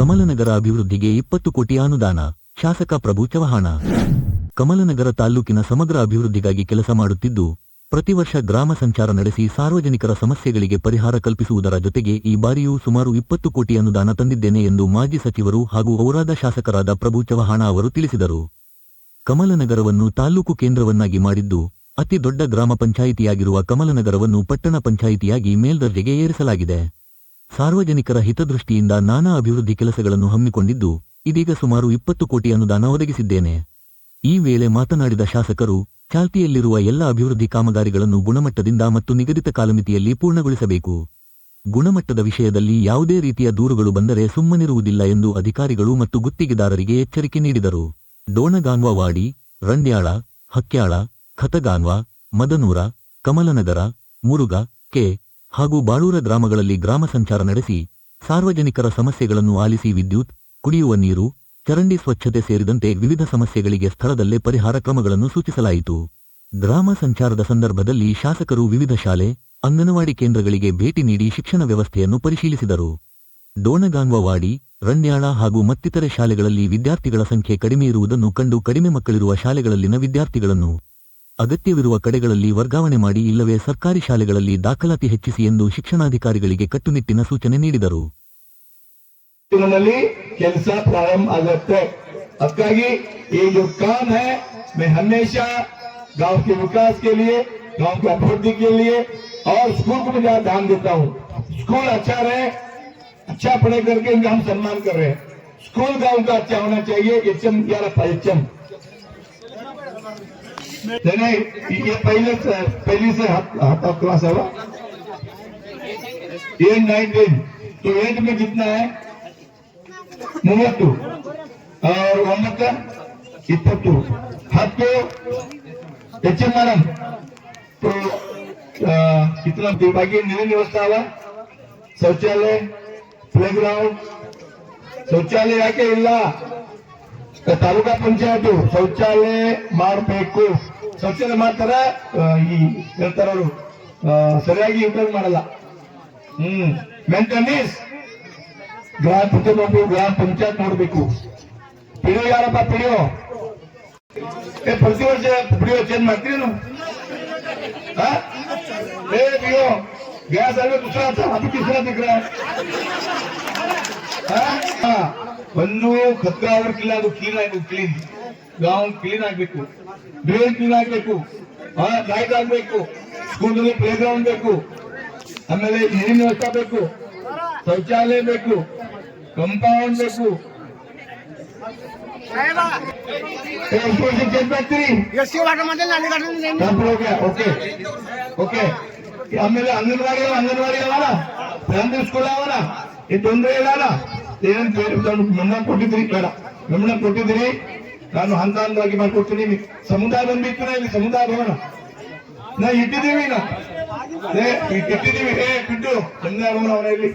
ಕಮಲನಗರ ಅಭಿವೃದ್ಧಿಗೆ ಇಪ್ಪತ್ತು ಕೋಟಿ ಅನುದಾನ, ಶಾಸಕ ಪ್ರಭು ಚವ್ಹಾಣ. ಕಮಲನಗರ ತಾಲ್ಲೂಕಿನ ಸಮಗ್ರ ಅಭಿವೃದ್ಧಿಗಾಗಿ ಕೆಲಸ ಮಾಡುತ್ತಿದ್ದು, ಪ್ರತಿ ವರ್ಷ ಗ್ರಾಮ ಸಂಚಾರ ನಡೆಸಿ ಸಾರ್ವಜನಿಕರ ಸಮಸ್ಯೆಗಳಿಗೆ ಪರಿಹಾರ ಕಲ್ಪಿಸುವುದರ ಜೊತೆಗೆ ಈ ಬಾರಿಯೂ ಸುಮಾರು ಇಪ್ಪತ್ತು ಕೋಟಿ ಅನುದಾನ ತಂದಿದ್ದೇನೆ ಎಂದು ಮಾಜಿ ಸಚಿವರು ಹಾಗೂ ಔರಾದ ಶಾಸಕರಾದ ಪ್ರಭು ಚವ್ಹಾಣ ಅವರು ತಿಳಿಸಿದರು. ಕಮಲನಗರವನ್ನು ತಾಲ್ಲೂಕು ಕೇಂದ್ರವನ್ನಾಗಿ ಮಾಡಿದ್ದು, ಅತಿ ದೊಡ್ಡ ಗ್ರಾಮ ಪಂಚಾಯಿತಿಯಾಗಿರುವ ಕಮಲನಗರವನ್ನು ಪಟ್ಟಣ ಪಂಚಾಯಿತಿಯಾಗಿ ಮೇಲ್ದರ್ಜೆಗೆ ಏರಿಸಲಾಗಿದೆ. ಸಾರ್ವಜನಿಕರ ಹಿತದೃಷ್ಟಿಯಿಂದ ನಾನಾ ಅಭಿವೃದ್ಧಿ ಕೆಲಸಗಳನ್ನು ಹಮ್ಮಿಕೊಂಡಿದ್ದು, ಇದೀಗ ಸುಮಾರು ಇಪ್ಪತ್ತು ಕೋಟಿ ಅನುದಾನ ಒದಗಿಸಿದ್ದೇನೆ. ಈ ವೇಳೆ ಮಾತನಾಡಿದ ಶಾಸಕರು, ಚಾಲ್ತಿಯಲ್ಲಿರುವ ಎಲ್ಲ ಅಭಿವೃದ್ಧಿ ಕಾಮಗಾರಿಗಳನ್ನು ಗುಣಮಟ್ಟದಿಂದ ಮತ್ತು ನಿಗದಿತ ಕಾಲಮಿತಿಯಲ್ಲಿ ಪೂರ್ಣಗೊಳಿಸಬೇಕು. ಗುಣಮಟ್ಟದ ವಿಷಯದಲ್ಲಿ ಯಾವುದೇ ರೀತಿಯ ದೂರುಗಳು ಬಂದರೆ ಸುಮ್ಮನಿರುವುದಿಲ್ಲ ಎಂದು ಅಧಿಕಾರಿಗಳು ಮತ್ತು ಗುತ್ತಿಗೆದಾರರಿಗೆ ಎಚ್ಚರಿಕೆ ನೀಡಿದರು. ಡೋಣಗಾನ್ವವಾಡಿ ರಂಡ್ಯಾಳ ಹಕ್ಯಾಳ, ಖತಗಾನ್ವ, ಮದನೂರ, ಕಮಲನಗರ ಮುರುಗ ಕೆ. ಹಾಗೂ ಬಾಳೂರ ಗ್ರಾಮಗಳಲ್ಲಿ ಗ್ರಾಮ ಸಂಚಾರ ನಡೆಸಿ ಸಾರ್ವಜನಿಕರ ಸಮಸ್ಯೆಗಳನ್ನು ಆಲಿಸಿ ವಿದ್ಯುತ್, ಕುಡಿಯುವ ನೀರು, ಚರಂಡಿ ಸ್ವಚ್ಛತೆ ಸೇರಿದಂತೆ ವಿವಿಧ ಸಮಸ್ಯೆಗಳಿಗೆ ಸ್ಥಳದಲ್ಲೇ ಪರಿಹಾರ ಕ್ರಮಗಳನ್ನು ಸೂಚಿಸಲಾಯಿತು. ಗ್ರಾಮ ಸಂಚಾರದ ಸಂದರ್ಭದಲ್ಲಿ ಶಾಸಕರು ವಿವಿಧ ಶಾಲೆ, ಅಂಗನವಾಡಿ ಕೇಂದ್ರಗಳಿಗೆ ಭೇಟಿ ನೀಡಿ ಶಿಕ್ಷಣ ವ್ಯವಸ್ಥೆಯನ್ನು ಪರಿಶೀಲಿಸಿದರು. ಡೋಣಗಾಂಗ್ವವಾಡಿ ರಣ್ಯಾಳ ಹಾಗೂ ಮತ್ತಿತರೆ ಶಾಲೆಗಳಲ್ಲಿ ವಿದ್ಯಾರ್ಥಿಗಳ ಸಂಖ್ಯೆ ಕಡಿಮೆ ಇರುವುದನ್ನು ಕಂಡು ಕಡಿಮೆ ಮಕ್ಕಳಿರುವ ಶಾಲೆಗಳಲ್ಲಿನ ವಿದ್ಯಾರ್ಥಿಗಳನ್ನು ಅಗತ್ಯವಿರುವ ಕಡೆಗಳಲ್ಲಿ ವರ್ಗಾವಣೆ ಮಾಡಿ ಇಲ್ಲವೇ ಸರ್ಕಾರಿ ಶಾಲೆಗಳಲ್ಲಿ ದಾಖಲಾತಿ ಹೆಚ್ಚಿಸಿ ಎಂದು ಶಿಕ್ಷಣಾಧಿಕಾರಿಗಳಿಗೆ ಕಟ್ಟುನಿಟ್ಟಿನ ಸೂಚನೆ ನೀಡಿದರು ನಲ್ಲಿ ಕೆಲಸ ಪ್ರಾರಂಭ ಆಗುತ್ತೆ ಅದಕ್ಕಾಗಿ ये जो काम है मैं हमेशा गांव के विकास के लिए गांव की अभिवृद्धि के लिए और स्कूल को भी ज्यादा ध्यान देता हूँ स्कूल अच्छा रहे अच्छा पढ़े करके इनका हम सम्मान कर रहे हैं स्कूल गांव का अच्छा होना चाहिए एच एम ग्यारह एच एम नहीं नहीं ये पहले से पहली से हाथ हाथ ऑफ क्लास है वो ये नाइनटीन तो एट में कितना है ಮೂವತ್ತು और ಒಂಬತ್ತ ಇಪ್ಪತ್ತು ಹತ್ತು ಎಚ್ ಎಂ मैडम तो अ, कितना बाकी निर्णय व्यवस्था हुआ ಶೌಚಾಲಯ ಪ್ಲೇ ಗ್ರೌಂಡ್ ಶೌಚಾಲಯ ಯಾಕೆ ಇಲ್ಲ ತಾಲೂಕಾ ಪಂಚಾಯತ್ ಶೌಚಾಲಯ ಮಾಡಬೇಕು ಸ್ವಚ್ಛತೆ ಮಾಡ್ತಾರ ಈ ಹೇಳ್ತಾರ ಅವರು ಸರಿಯಾಗಿ ಉಪಯೋಗ ಮಾಡಲ್ಲ. ಹ್ಮ್. ಮೆಂಟನೀಸ್ ಗ್ರಾಮ ಪಂಚಾಯತ್ ನೋಡ್ಬೇಕು ಗ್ರಾಮ ಪಂಚಾಯತ್ ನೋಡ್ಬೇಕು. ಪಿಡಿಯೋ ಯಾರಪ್ಪ ಪಿಡಿಯೋ? ಏ, ಪ್ರತಿ ವರ್ಷ ಪಿಡಿಯೋ ಚೇಂಜ್ ಮಾಡ್ತೀರಿ ನೀವು? ಏ ಗ್ಯಾಸ್ ಆಗ ದುಸರಾ ಅದು ತಿಸರಾ ಒಂದು ಖತ್ರ ಅವ್ರ ಕಿಲ್ಲ ಅದು ಕ್ಲೀನ್ ಆಗಿ ಕ್ಲೀನ್ ಗ್ರೌಂಡ್ ಕ್ಲೀನ್ ಆಗ್ಬೇಕು. ಡ್ರೈನ್ ಕ್ಲೀನ್ ಆಗ್ಬೇಕು. ಲೈಟ್ ಆಗ್ಬೇಕು ಸ್ಕೂಲಲ್ಲಿ ಪ್ಲೇ ಗ್ರೌಂಡ್ ಬೇಕು. ಆಮೇಲೆ ನೀರಿನ ವ್ಯವಸ್ಥೆ ಬೇಕು. ಶೌಚಾಲಯ ಬೇಕು. ಕಂಪೌಂಡ್ ಬೇಕು. ಓಕೆ ಓಕೆ ಆಮೇಲೆ ಅಂಗನವಾಡಿ ಅಂಗನವಾಡಿ ಅವನ ಪ್ರೈಮರಿ ಸ್ಕೂಲ್ ಅವನ ಈ ತೊಂದರೆ ಇಲ್ಲ ಏನ್ ಕೊಟ್ಟಿದ್ರಿ ಬೇಡ. ಗಮನ ಕೊಟ್ಟಿದ್ರಿ ನಾನು ಹಂತ ಹಂತವಾಗಿ ಮಾಡ್ಕೊಡ್ತೀನಿ. ಸಮುದಾಯ ಬಂದಿತ್ತು ಇಲ್ಲಿ ಸಮುದಾಯ ಭವನ. ನಾ ಇಟ್ಟಿದ್ದೀವಿ ನಾ ಇಟ್ಟಿದ್ದೀವಿ. ಹೇ ಬಿಟ್ಟು ಸಮುದಾಯ ಭವನ ಅವನ ಇಲ್ಲಿ.